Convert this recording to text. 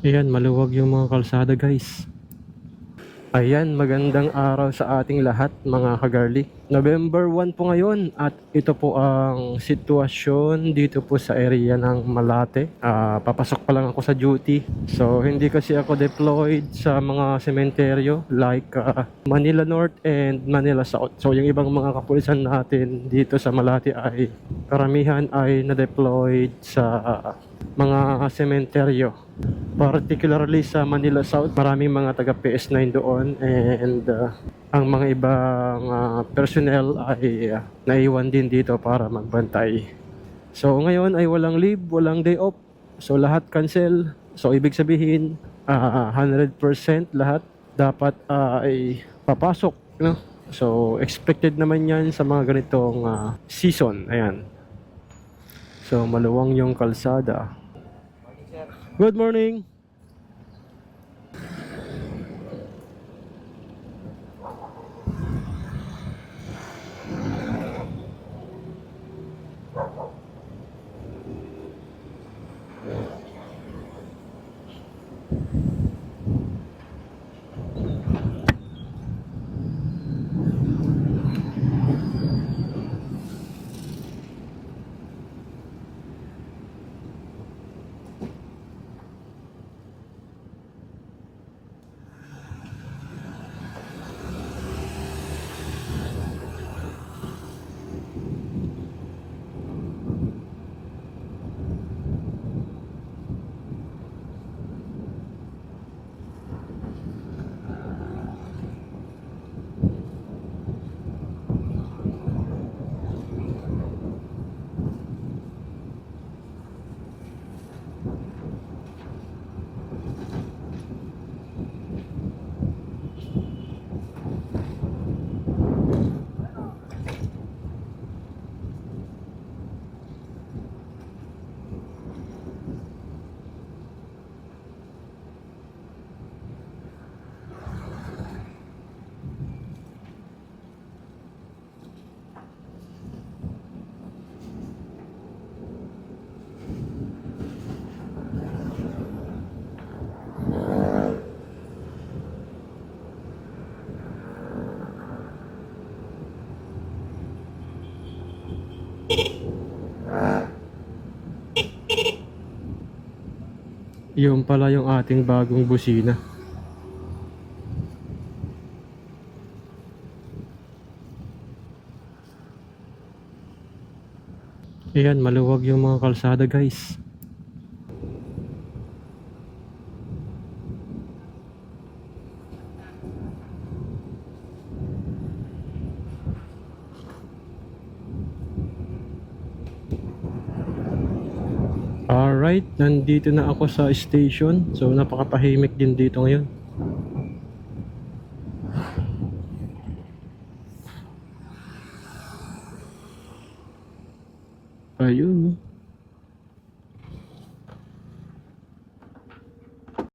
Ayan, maluwag yung mga kalsada guys. Ayan, magandang araw sa ating lahat mga kagarli. November 1 po ngayon at ito po ang sitwasyon dito po sa area ng Malate. Ah, papasok pa lang ako sa duty. So, hindi kasi ako deployed sa mga sementeryo like ah, Manila North and Manila South. So, yung ibang mga kapulisan natin dito sa Malate ay karamihan ay na-deployed sa ah, mga sementeryo. Particularly sa Manila South maraming mga taga PS9 doon and uh, ang mga ibang uh, personnel ay uh, naiwan din dito para magbantay. So ngayon ay walang leave walang day off. So lahat cancel. So ibig sabihin uh, 100% lahat dapat uh, ay papasok no? So expected naman yan sa mga ganitong uh, season. Ayan so maluwang yung kalsada Good morning. Yung pala yung ating bagong busina. Ayan, maluwag yung mga kalsada guys. Alright, nandito na ako sa station. So, napakatahimik din dito ngayon. Ayun.